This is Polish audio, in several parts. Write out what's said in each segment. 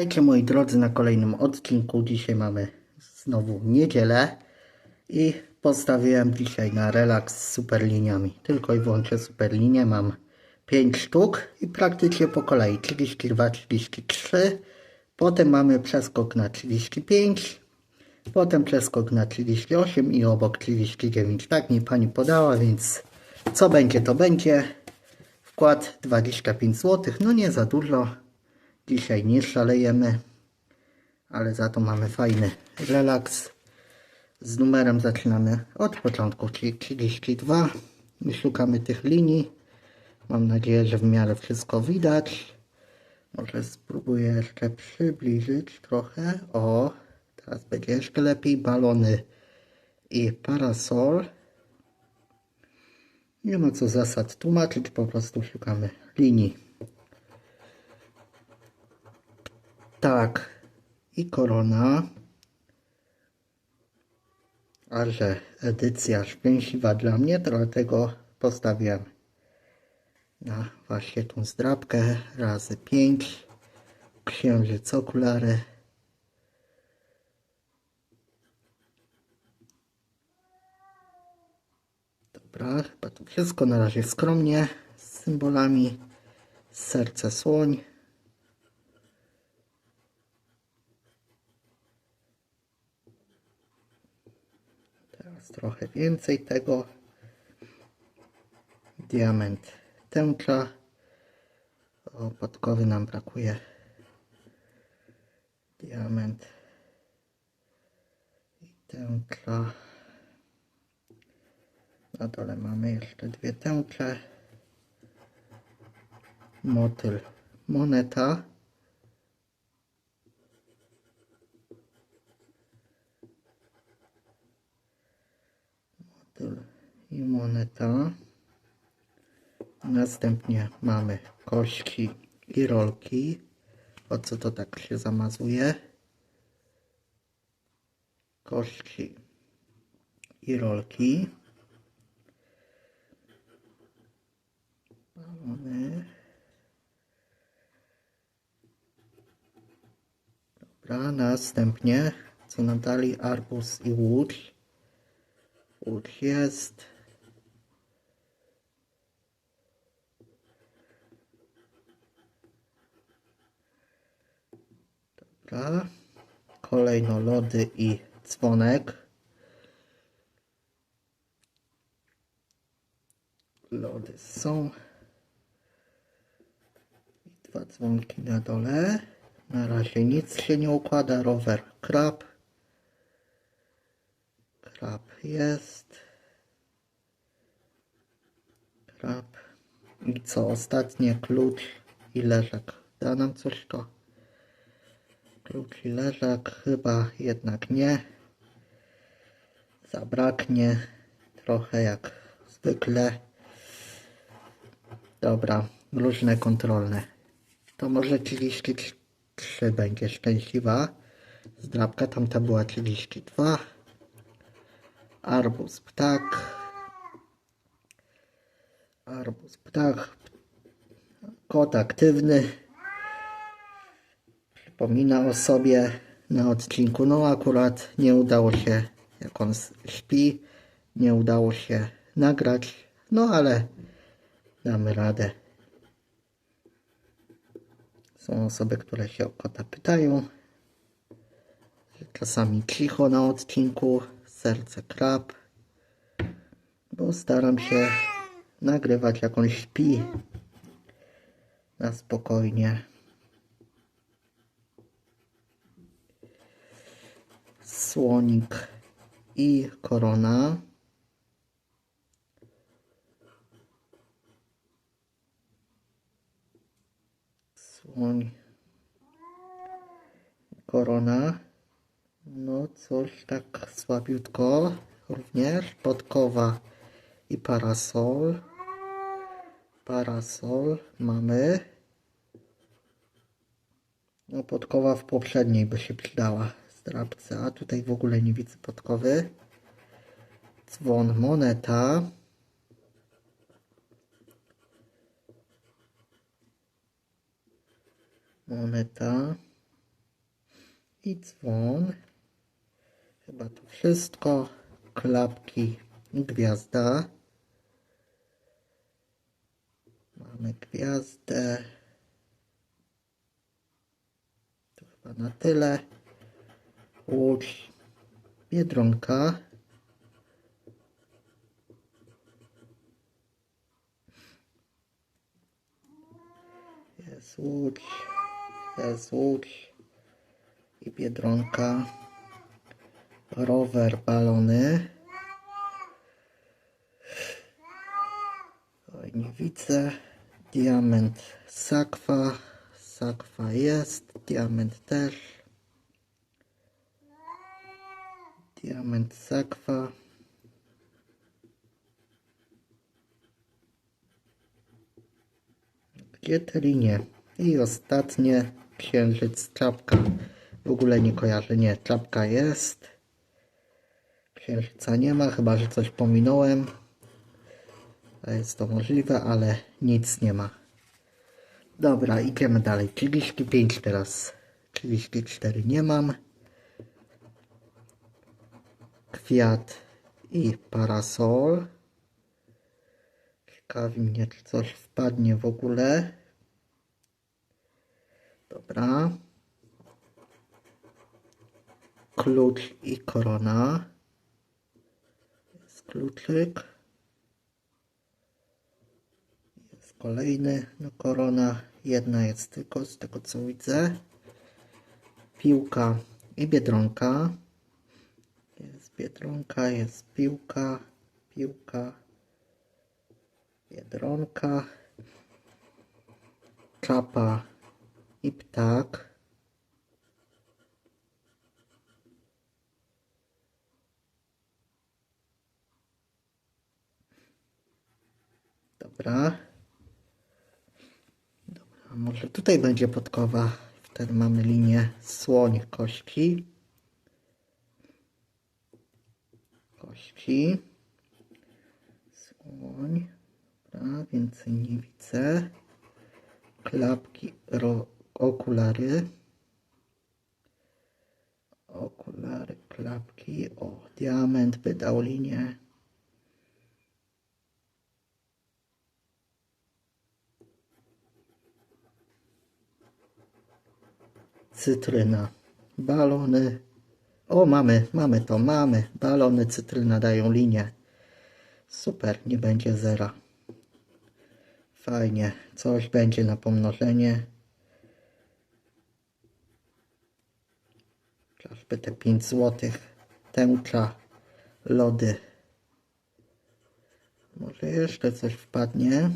Witajcie moi drodzy na kolejnym odcinku. Dzisiaj mamy znowu niedzielę i postawiłem dzisiaj na relaks z superliniami. Tylko i wyłącznie superlinie. Mam 5 sztuk i praktycznie po kolei 32, 33. Potem mamy przeskok na 35. Potem przeskok na 38 i obok 39. Tak mi pani podała, więc co będzie to będzie. Wkład 25 zł. No nie za dużo. Dzisiaj nie szalejemy, ale za to mamy fajny relaks. Z numerem zaczynamy od początku, czyli 32. I szukamy tych linii. Mam nadzieję, że w miarę wszystko widać. Może spróbuję jeszcze przybliżyć trochę. O, teraz będzie jeszcze lepiej. Balony i parasol. Nie ma co zasad tłumaczyć, po prostu szukamy linii. Tak, i korona. A że edycja szczęśliwa dla mnie, dlatego postawiłem na właśnie tą zdrabkę razy 5. Księżyc okulary. Dobra, chyba to wszystko na razie skromnie z symbolami. Serce słoń. Teraz trochę więcej tego. Diament tęcza. Podkowy nam brakuje. Diament i tęcza. Na dole mamy jeszcze dwie tęcze. Motyl, moneta. Motyl i moneta. Następnie mamy kości i rolki. O co to tak się zamazuje? Kości i rolki. Balony. Dobra, następnie co nam dali arbuz i łódź. Łódź jest. Dobra. Kolejno lody i dzwonek. Lody są. I dwa dzwonki na dole. Na razie nic się nie układa. Rower krab. Krab jest. Krab. I co ostatnie? Klucz i leżak. Da nam coś to? Klucz i leżak chyba jednak nie. Zabraknie. Trochę jak zwykle. Dobra, różne kontrolne. To może 33 będzie szczęśliwa. Zdrabka tamta była 32. Arbuz ptak. Arbuz ptak. Kot aktywny. Przypomina o sobie na odcinku. No akurat nie udało się, jak on śpi, nie udało się nagrać. No ale damy radę. Są osoby, które się o kota pytają. Czasami cicho na odcinku, serce krab, bo staram się nagrywać jak on śpi na spokojnie. Słonik i korona. Słoń, korona. No coś tak słabiutko. Również podkowa i parasol. Parasol mamy. No podkowa w poprzedniej by się przydała zdrabce, a tutaj w ogóle nie widzę podkowy. Dzwon moneta. Moneta. i dzwon. Chyba to wszystko. Klapki gwiazda. Mamy gwiazdę. To chyba na tyle. Łódź. Biedronka. Jest łódź. Jest łódź. I biedronka. Rower, balony. Oj, nie widzę. Diament, sakwa. Sakwa jest. Diament też. Diament, sakwa. Gdzie te linie? I ostatnie. Księżyc, czapka. W ogóle nie kojarzę. Nie, czapka jest. Księżyca nie ma, chyba że coś pominąłem. Jest to możliwe, ale nic nie ma. Dobra, idziemy dalej. Kieliszki 5 teraz. Kieliszki 4 nie mam. Kwiat i parasol. Ciekawi mnie, czy coś wpadnie w ogóle. Dobra. Klucz i korona. Jest kluczyk. Jest kolejny. No korona. Jedna jest tylko z tego co widzę. Piłka i biedronka. Biedronka, jest piłka, piłka, biedronka, czapa i ptak. Dobra. Dobra, może tutaj będzie podkowa. Wtedy mamy linię słoń, kości. Kości. Słoń. Dobra, więcej nie widzę. Klapki, ro, okulary. Okulary, klapki. O, diament by dał linię. Cytryna. Balony. O, mamy, mamy to, mamy. Balony, cytryna dają linię. Super, nie będzie zera. Fajnie, coś będzie na pomnożenie. Chociażby te 5 złotych. Tęcza, lody. Może jeszcze coś wpadnie.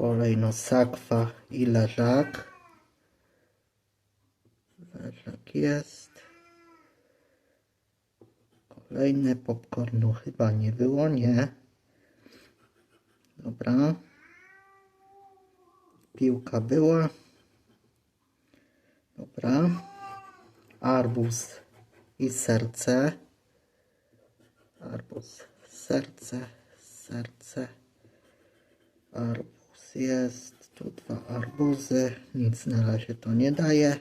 Kolejno sakwa i leżak. Leżak jest. Kolejne popcornu chyba nie było, nie. Dobra. Piłka była. Dobra. Arbuz i serce. Arbuz, serce, serce. Arbuz jest. Tu dwa arbuzy. Nic na razie to nie daje.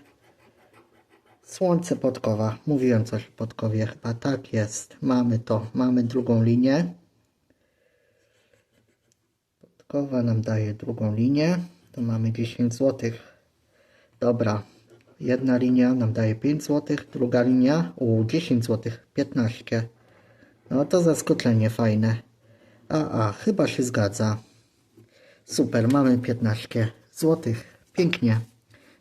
Słońce podkowa. Mówiłem coś o podkowie. Chyba tak jest. Mamy to. Mamy drugą linię. Podkowa nam daje drugą linię. To mamy 10 zł. Dobra. Jedna linia nam daje 5 zł. Druga linia. U 10 zł. 15. No to zaskoczenie fajne. A, a, chyba się zgadza. Super, mamy 15 zł. Pięknie.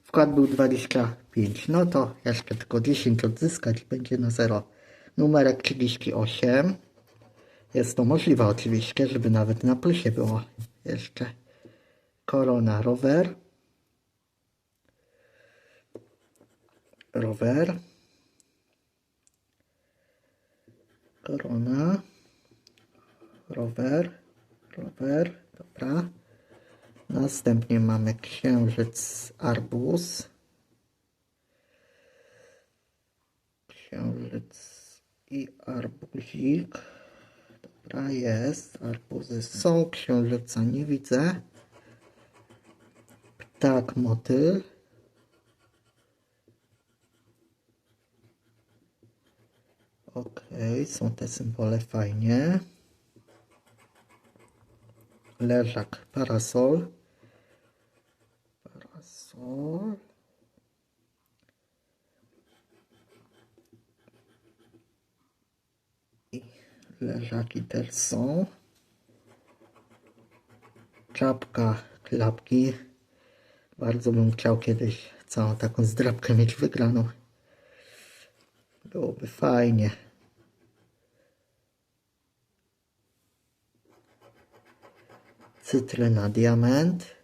Wkład był 25. No to jeszcze tylko 10 odzyskać będzie na 0. Numerek 38. Jest to możliwe oczywiście, żeby nawet na plusie było jeszcze. Korona rower. Rower. Korona. Rower. Rower. Dobra. Następnie mamy księżyc arbuz. Księżyc i arbuzik. Dobra, jest. Arbuzy są. Księżyca nie widzę. Ptak, motyl. Okej, są te symbole fajnie. Leżak, parasol. Parasol. I leżaki też są. Czapka, klapki. Bardzo bym chciał kiedyś całą taką zdrabkę mieć wygraną. Byłoby fajnie. Cytryna, diament.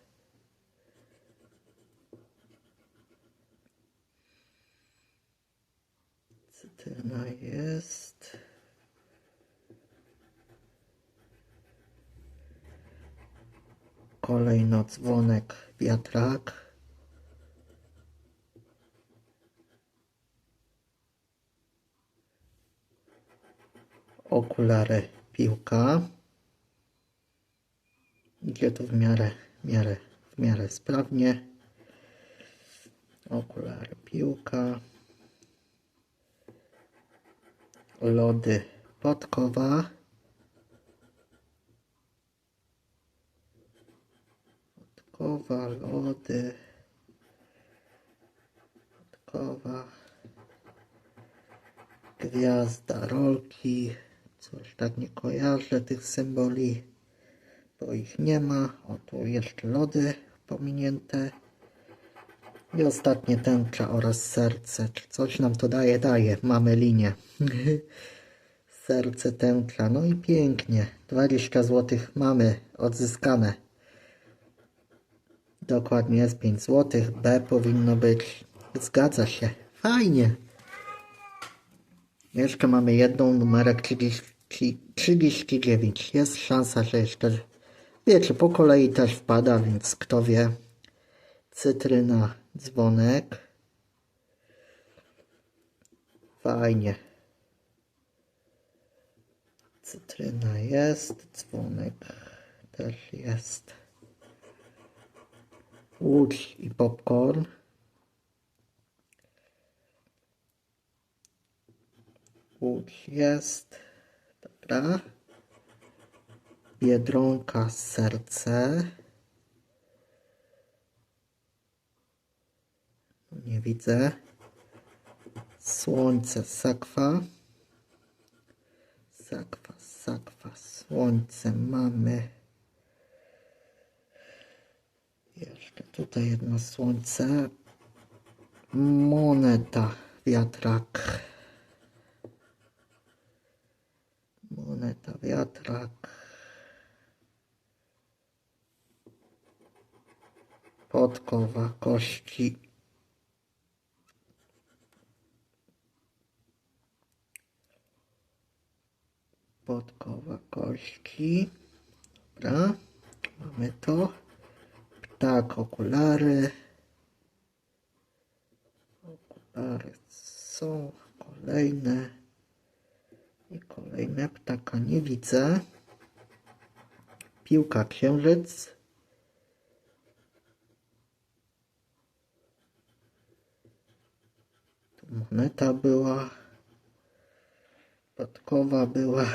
Cytryna jest. Kolejno dzwonek, wiatrak. Okulary, piłka. Idzie to w miarę, w miarę, w miarę sprawnie. Okulary, piłka. Lody, podkowa. Podkowa, lody. Podkowa. Gwiazda, rolki. Coś tak nie kojarzę tych symboli bo ich nie ma. O, tu jeszcze lody pominięte. I ostatnie tęcza oraz serce. Czy coś nam to daje? Daje. Mamy linię. serce, tęcza. No i pięknie. 20 zł mamy odzyskane. Dokładnie jest 5 zł. B powinno być. Zgadza się. Fajnie. Jeszcze mamy jedną numerek 30, 39. Jest szansa, że jeszcze Wiecie, po kolei też wpada, więc kto wie. Cytryna, dzwonek. Fajnie. Cytryna jest, dzwonek też jest. Łódź i popcorn. Łódź jest. Dobra. Biedronka, serce. Nie widzę. Słońce, sakwa. Sakwa, sakwa, słońce mamy. Jeszcze tutaj jedno słońce. Moneta, wiatrak. Moneta, wiatrak. podkowa kości podkowa kości. Dobra mamy to. Ptak okulary. Okulary są kolejne. I kolejne ptaka nie widzę. Piłka księżyc. Moneta była, podkowa była.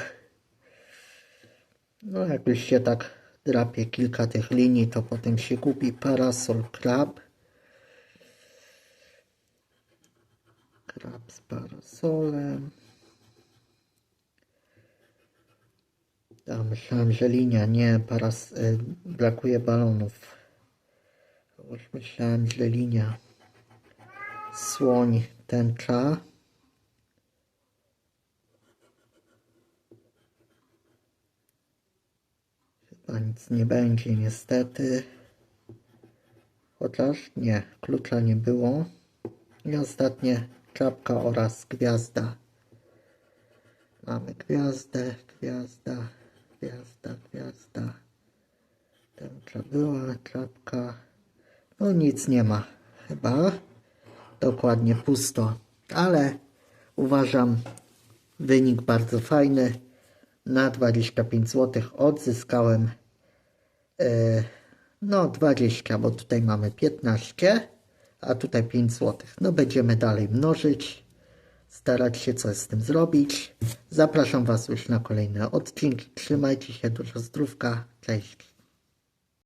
No jakbyś się tak drapie kilka tych linii, to potem się kupi parasol krab. Krab z parasolem. Ja myślałem, że linia, nie, paras, y, brakuje balonów. Już myślałem, że linia. Słoń tęcza. Nic nie będzie niestety. Chociaż nie, klucza nie było. I ostatnie czapka oraz gwiazda. Mamy gwiazdę, gwiazda, gwiazda, gwiazda. Tęcza była, czapka. No nic nie ma chyba dokładnie pusto, ale uważam wynik bardzo fajny. na 25 zł odzyskałem no 20, bo tutaj mamy 15, a tutaj 5 zł. No będziemy dalej mnożyć, starać się coś z tym zrobić. Zapraszam Was już na kolejne odcinki. Trzymajcie się, dużo zdrówka, cześć.